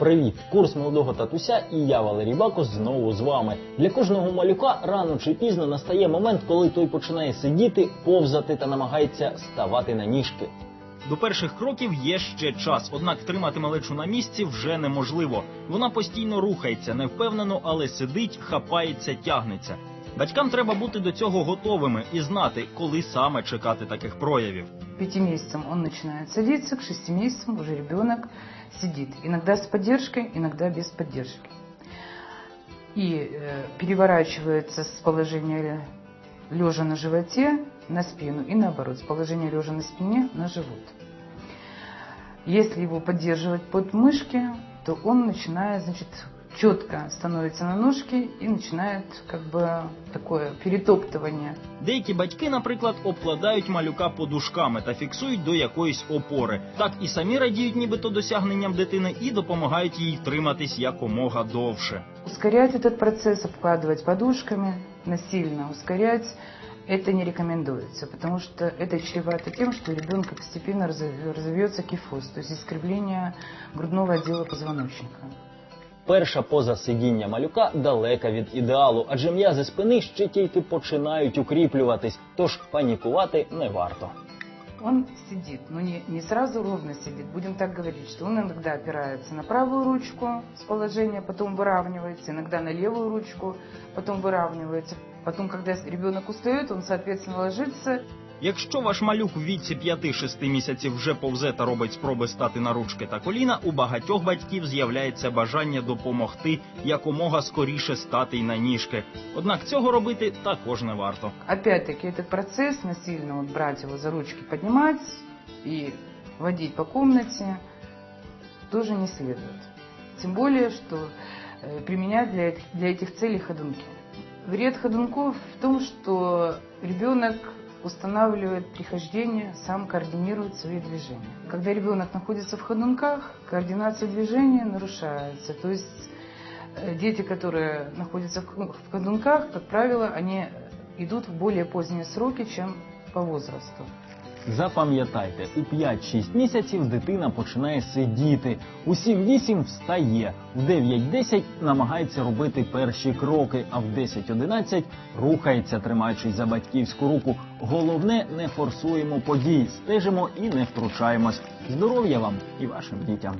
Привіт! Курс молодого татуся і я, Валерій Бакос, знову з вами. Для кожного малюка рано чи пізно настає момент, коли той починає сидіти, повзати та намагається ставати на ніжки. До перших кроків є ще час, однак тримати малечу на місці вже неможливо. Вона постійно рухається, невпевнено, але сидить, хапається, тягнеться. Батькам треба бути до цього готовими і знати, коли саме чекати таких проявів. Пяти месяцам он начинает садиться, к шести месяцам уже ребенок сидит. Иногда с поддержкой, иногда без поддержки. И э, переворачивается с положения лежа на животе на спину и наоборот, с положения лежа на спине на живот. Если его поддерживать под мышки, то он начинает, значит, четко становится на ножки и начинает как бы такое перетоптывание. Деякі батьки, наприклад, обкладають малюка подушками та фіксують до якоїсь опори. Так і самі радіють, нібито досягненням дитини, і допомагають їй втриматись якомога довше. Ускорять этот процесс, обкладывать подушками, насильно ускорять, это не рекомендуется, потому что это чревато тем, что у ребенка постепенно разов- разовьется кифоз, то есть искривление грудного отдела позвоночника. Перша поза сидіння малюка далека від ідеалу, адже м'язи спини ще тільки починають укріплюватись, тож панікувати не варто. Он сидит, но не, не сразу ровно сидит. Будем так говорить, что он иногда опирается на правую ручку с положения, потом выравнивается, иногда на левую ручку, потом выравнивается. Потом, когда ребенок устает, он, соответственно, ложится Якщо ваш малюк в віці 5-6 місяців вже повзе та робить спроби стати на ручки та коліна, у багатьох батьків з'являється бажання допомогти якомога скоріше стати й на ніжки. Однак цього робити також не варто. Опять-таки этот процесс насильно вот брать его за ручки, поднимать и водить по комнате тоже не следует. Тем более, что э, применять для, эт- для этих целей ходунки. Вред ходунков в том, что ребенок устанавливает прихождение, сам координирует свои движения. Когда ребенок находится в ходунках, координация движения нарушается. То есть э, дети, которые находятся х- в ходунках, как правило, они идут в более поздние сроки, чем по возрасту. Запам'ятайте, у 5-6 місяців дитина починає сидіти, у 7-8 встає, в 9-10 намагається робити перші кроки, а в 10-11 рухається, тримаючись за батьківську руку. Головне, не форсуємо подій, стежимо і не втручаємось. Здоров'я вам і вашим дітям.